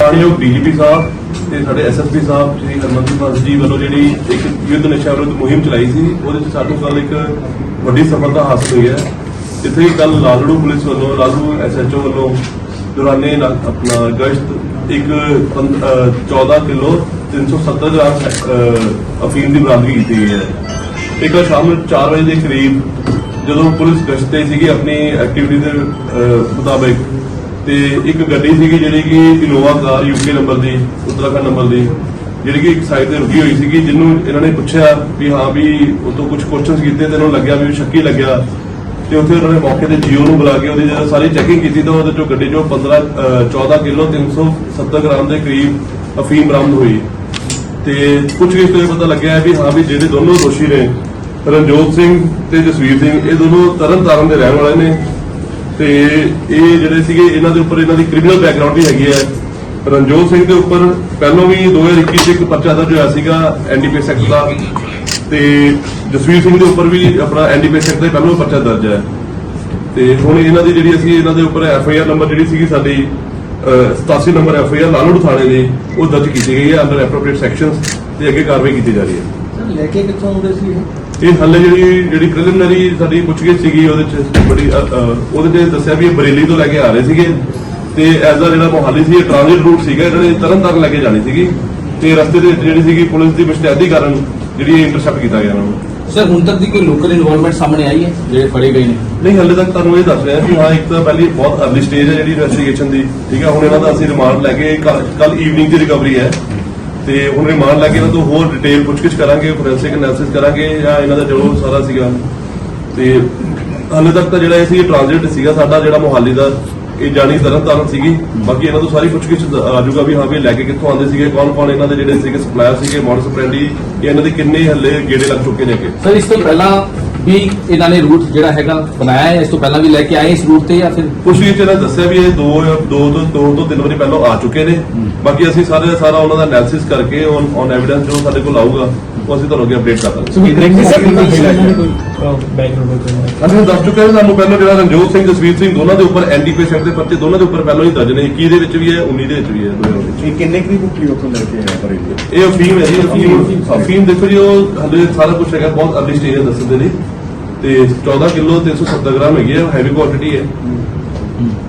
ਮਾਨਯੋਗ ਡੀਜੀਪੀ ਸਾਹਿਬ ਤੇ ਸਾਡੇ ਐਸਐਸਪੀ ਸਾਹਿਬ ਸ਼੍ਰੀ ਹਰਮਨਦੀਪ ਸਿੰਘ ਜੀ ਵੱਲੋਂ ਜਿਹੜੀ ਇੱਕ ਯੁੱਧ ਨਸ਼ਾ ਵਿਰੁੱਧ ਮੁਹਿੰਮ ਚਲਾਈ ਸੀ ਉਹਦੇ ਵਿੱਚ ਸਾਨੂੰ ਕੱਲ ਇੱਕ ਵੱਡੀ ਸਫਲਤਾ ਹਾਸਲ ਹੋਈ ਹੈ। ਜਿੱਥੇ ਕੱਲ ਲਾਲੜੂ ਪੁਲਿਸ ਵੱਲੋਂ ਲਾਲੜੂ ਐਸਐਚਓ ਵੱਲੋਂ ਦੌਰਾਨੇ ਆਪਣਾ ਗਸ਼ਤ ਇੱਕ ਪੰਦ- ਅਹ 14 ਕਿਲੋ 370 ਗ੍ਰਾਮ ਅਹ, ਅਫੀਮ ਦੀ ਬਰਾਮਦਗੀ ਕੀਤੀ ਗਈ ਹੈ। ਇੱਕ ਵਾਰ ਸ਼ਾਮ ਨੂੰ 4 ਵਜੇ ਦੇ ਕਰੀਬ ਜਦੋਂ ਪੁਲਿਸ ਗਸ਼ਤ ਤੇ ਸੀਗੀ ਆਪਣੀ ਐਕਟੀਵਿਟੀ ਦੇ ਅਹ, ਮੁਤਾਬਕ ਤੇ ਇੱਕ ਗੱਡੀ ਸੀਗੀ ਜਿਹੜੀ ਕਿ ਇਨੋਵਾ ਕਾਰ ਯੂਕੇ ਨੰਬਰ ਦੀ ਉੱਤਰਾਖੰਡ ਨੰਬਰ ਦੀ ਜਿਹੜੀ ਕਿ ਇੱਕ ਸਾਈਡ ਤੇ ਰੁਕੀ ਹੋਈ ਸੀਗੀ ਜਿਹਨੂੰ ਇਹਨਾਂ ਨੇ ਪੁੱਛਿਆ ਵੀ ਹਾਂ ਵੀ ਉਹ ਤੋਂ ਕੁਝ ਕੁਐਸਚਨਸ ਕੀਤੇ ਤੇ ਇਹਨਾਂ ਨੂੰ ਲੱਗਿਆ ਵੀ ਸ਼ੱਕੀ ਲੱਗਿਆ। ਤੇ ਉੱਥੇ ਉਹਨਾਂ ਨੇ ਮੌਕੇ ਤੇ ਜੀਓ ਨੂੰ ਬੁਲਾ ਕੇ ਉਹਦੀ ਜਦੋਂ ਸਾਰੀ ਚੈਕਿੰਗ ਕੀਤੀ ਤਾਂ ਉਹਦੇ ਚੋਂ ਗੱਡੀ ਚੋਂ 15 ਅਹ, 14 ਕਿਲੋ 370 ਗ੍ਰਾਮ ਦੇ ਕਰੀਬ ਅਫੀਮ ਬਰਾਮਦ ਹੋਈ। ਤੇ ਕੁਝ ਵੀ ਤੋਂ ਪਤਾ ਲੱਗਿਆ ਵੀ ਹਾਂ ਵੀ ਜਿਹੜੇ ਦੋਨੋਂ ਦੋਸ਼ੀ ਨੇ ਰਣਜੋਤ ਸਿੰਘ ਤੇ ਜਸਵੀਰ ਸਿੰਘ ਇਹ ਦੋਨੋਂ ਤਰਨ ਤਾਰਨ ਦੇ ਰਹਿਣ ਵਾਲੇ ਨੇ। ਤੇ ਇਹ ਜਿਹੜੇ ਸੀਗੇ ਇਹਨਾਂ ਦੇ ਉੱਪਰ ਇਹਨਾਂ ਦੀ ਕ੍ਰਿਮੀਨਲ ਬੈਕਗ੍ਰਾਉਂਡ ਵੀ ਹੈਗੀ ਹੈ। ਰਣਜੋਤ ਸਿੰਘ ਦੇ ਉੱਪਰ ਪਹਿਲਾਂ ਵੀ 2021 ਚ ਇੱਕ ਪਰਚਾ ਦਰਜ ਹੋਇਆ ਸੀਗਾ ਐਨਡੀਪੀਐਸ ਐਕਟ ਦਾ। ਤੇ ਜਸਵੀਰ ਸਿੰਘ ਦੇ ਉੱਪਰ ਵੀ ਆਪਣਾ ਐਨਡੀਪੀਐਸ ਐਕਟ ਦਾ ਪਹਿਲਾਂ ਵੀ ਪਰਚਾ ਦਰਜ ਹੈ। ਤੇ ਹੁਣ ਇਹਨਾਂ ਦੀ ਜਿਹੜੀ ਅਸੀਂ ਇਹਨਾਂ ਦੇ ਉੱਪਰ ਐਫ ਆਈ ਆਰ ਨੰਬਰ ਜਿਹੜੀ ਸੀਗੀ ਸਾਡੀ ਅਹ, 87 number F I R Lalru ਥਾਣੇ ਦੀ ਉਹ ਦਰਜ ਕੀਤੀ ਗਈ ਹੈ ਅੰਡਰ ਐਪਰੋਪ੍ਰੀਏਟ ਸੈਕਸ਼ਨਸ ਤੇ ਅੱਗੇ ਕਾਰਵਾਈ ਕੀਤੀ ਜਾ ਰਹੀ ਹੈ। ਸਰ ਲੈ ਕੇ ਕਿੱਥੋਂ ਆਉਂਦੇ ਸੀ ਇਹ ਹੱਲੇ ਜਿਹੜੀ ਜਿਹੜੀ ਪ੍ਰੀਲਿਮਿਨਰੀ ਸਾਡੀ ਪੁੱਛਗਿੱਛ ਸੀਗੀ ਉਹਦੇ ਚ ਬੜੀ ਅ, ਅ, ਉਹਦੇ ਤੇ ਦੱਸਿਆ ਵੀ ਇਹ ਬਰੇਲੀ ਤੋਂ ਲੈ ਕੇ ਆ ਰਹੇ ਸੀਗੇ ਤੇ ਐਜ਼ ਦਾ ਜਿਹੜਾ ਮੋਹਾਲੀ ਸੀ ਇਹ ਟ੍ਰਾਂਜ਼ਿਟ ਰੂਟ ਸੀਗਾ ਇਹਨਾਂ ਨੇ ਤਰਨ ਤਾਰਨ ਲੈ ਕੇ ਜਾਣੀ ਸੀਗੀ ਤੇ ਰਸਤੇ ਦੇ ਵਿੱਚ ਜਿਹੜੀ ਸੀਗੀ ਪੁਲਿਸ ਦੀ ਮੁਸ਼ਤੈਦੀ ਕਾਰਨ ਜਿਹੜੀ ਇੰਟਰਸੈਪਟ ਕੀਤਾ ਗਿਆ ਇਹਨਾਂ ਨੂੰ। ਸਰ ਹੁਣ ਤੱਕ ਦੀ ਕੋਈ ਲੋਕਲ ਇਨਵੋਲਵਮੈਂਟ ਸਾਹਮਣੇ ਆਈ ਹੈ ਜਿਹੜੇ ਫੜੇ ਗਏ ਨੇ? ਨਹੀਂ ਹੱਲੇ ਤੱਕ ਤੁਹਾਨੂੰ ਇਹ ਦੱਸ ਰਿਹਾ ਕਿ ਹਾਂ ਇੱਕ ਤਾਂ ਪਹਿਲੀ ਬਹੁਤ ਅਰਲੀ ਸਟੇਜ ਹੈ ਜਿਹੜੀ ਇਨਵੈਸਟੀਗੇਸ਼ਨ ਦੀ ਠੀਕ ਹੈ ਹੁਣ ਇਹਨਾਂ ਦਾ ਅਸੀਂ ਰਿਮਾਂਡ ਲੈ ਕੇ ਕੱਲ ਈਵਨਿੰਗ ਦੀ ਰਿਕਵਰੀ ਹੈ। ਤੇ ਹੁਣ ਰਿਮਾਂਡ ਲੈ ਕੇ ਇਹਨਾਂ ਤੋਂ ਹੋਰ ਡਿਟੇਲ ਪੁੱਛਗਿੱਛ ਕਰਾਂਗੇ ਫੋਰੈਂਸਿਕ ਐਨਾਲਿਸਿਸ ਕਰਾਂਗੇ, ਜਾਂ ਇਹਨਾਂ ਦਾ ਜੋ ਸਾਰਾ ਸੀਗਾ। ਤੇ ਹਾਲੇ ਤੱਕ ਤਾਂ ਜਿਹੜਾ ਇਹ ਸੀ ਟ੍ਰਾਂਜ਼ਿਟ ਸੀਗਾ ਸਾਡਾ, ਜਿਹੜਾ ਮੋਹਾਲੀ ਦਾ, ਇਹ ਜਾਣੀ ਤਰਨ ਤਾਰਨ ਸੀਗੀ। ਬਾਕੀ ਇਹਨਾਂ ਤੋਂ ਸਾਰੀ ਪੁੱਛਗਿੱਛ ਆ ਜਾਊਗਾ ਵੀ ਹਾਂ ਵੀ ਲੈ ਕੇ ਕਿੱਥੋਂ ਆਉਂਦੇ ਸੀਗੇ, ਕੌਣ ਕੌਣ ਇਹਨਾਂ ਦੇ ਜਿਹੜੇ ਸੀਗੇ ਸਪਲਾਇਰ ਸੀਗੇ ਮੋਡਸ ਫਰੈਂਡੀ ਇਹਨਾਂ ਦੇ ਕਿੰਨੇ ਹੱਲੇ ਗੇੜੇ ਲੱਗ ਚੁੱਕੇ ਨੇ ਅੱਗੇ। ਸਰ, ਇਸ ਤੋਂ ਪਹਿਲਾਂ ਵੀ ਇਹਨਾਂ ਨੇ ਰੂਟ ਜਿਹੜਾ ਹੈਗਾ ਬਣਾਇਆ ਹੈ ਇਸ ਤੋਂ ਪਹਿਲਾਂ ਵੀ ਲੈ ਕੇ ਆਏ ਇਸ ਰੂਟ ਤੇ ਜਾਂ ਫਿਰ ਕੁਝ ਵੀ ਇਹਨਾਂ ਦੱਸਿਆ ਵੀ ਇਹ ਦੋ ਦੋ ਤੋਂ ਦੋ ਤੋਂ ਤਿੰਨ ਵਾਰੀ ਪਹਿਲਾਂ ਆ ਚੁੱਕੇ ਨੇ। ਬਾਕੀ ਅਸੀਂ ਸਾਰੇ ਸਾਰਾ ਉਹਨਾਂ ਦਾ ਐਨਾਲਿਸਿਸ ਕਰਕੇ ਔਨ ਔਨ ਐਵੀਡੈਂਸ ਜੋ ਸਾਡੇ ਕੋਲ ਆਊਗਾ ਉਹ ਅਸੀਂ ਤੁਹਾਨੂੰ ਅੱਗੇ ਅਪਡੇਟ ਕਰ ਦਾਂਗੇ। ਅਸੀਂ ਦੱਸ ਚੁੱਕੇ ਹਾਂ ਸਾਨੂੰ ਪਹਿਲਾਂ ਜਿਹੜਾ ਰਣਜੋਤ ਸਿੰਘ ਜਸਵੀਰ ਸਿੰਘ ਦੋਨਾਂ ਦੇ ਉੱਪਰ ਐਨਡੀਪੀਐਸ ਐਕਟ ਦੇ ਪਰਚੇ ਦੋਨਾਂ ਦੇ ਉੱਪਰ ਪਹਿਲਾਂ ਹੀ ਦਰਜ ਨੇ। 21 ਦੇ ਵਿੱਚ ਵੀ ਹੈ 19 ਦੇ ਵਿੱਚ ਵੀ ਹੈ ਦੋਨਾਂ ਵਿੱਚ। ਇਹ ਕਿੰਨੇ ਕੁ ਦੀ ਬੁੱਕੀ ਉੱਥੋਂ ਲੈ ਕੇ ਆਇਆ ਬਰੇਲੀ ਇਹ? ਅਫੀਮ ਹੈ ਜੀ ਅਫੀਮ ਅਫੀਮ ਦੇਖੋ ਜੀ ਉਹ ਹਲੇ ਸਾਰਾ ਕੁਝ ਹੈਗਾ ਬਹੁਤ ਅਰਲੀ ਸਟੇਜ ਹੈ ਦੱਸਣ ਦੇ ਲਈ ਤੇ 14 ਕਿਲੋ 370 ਗ੍ਰਾਮ ਹੈਗੀ ਹੈ ਹੈਵੀ ਕੁਆਂਟੀਟੀ ਹੈ।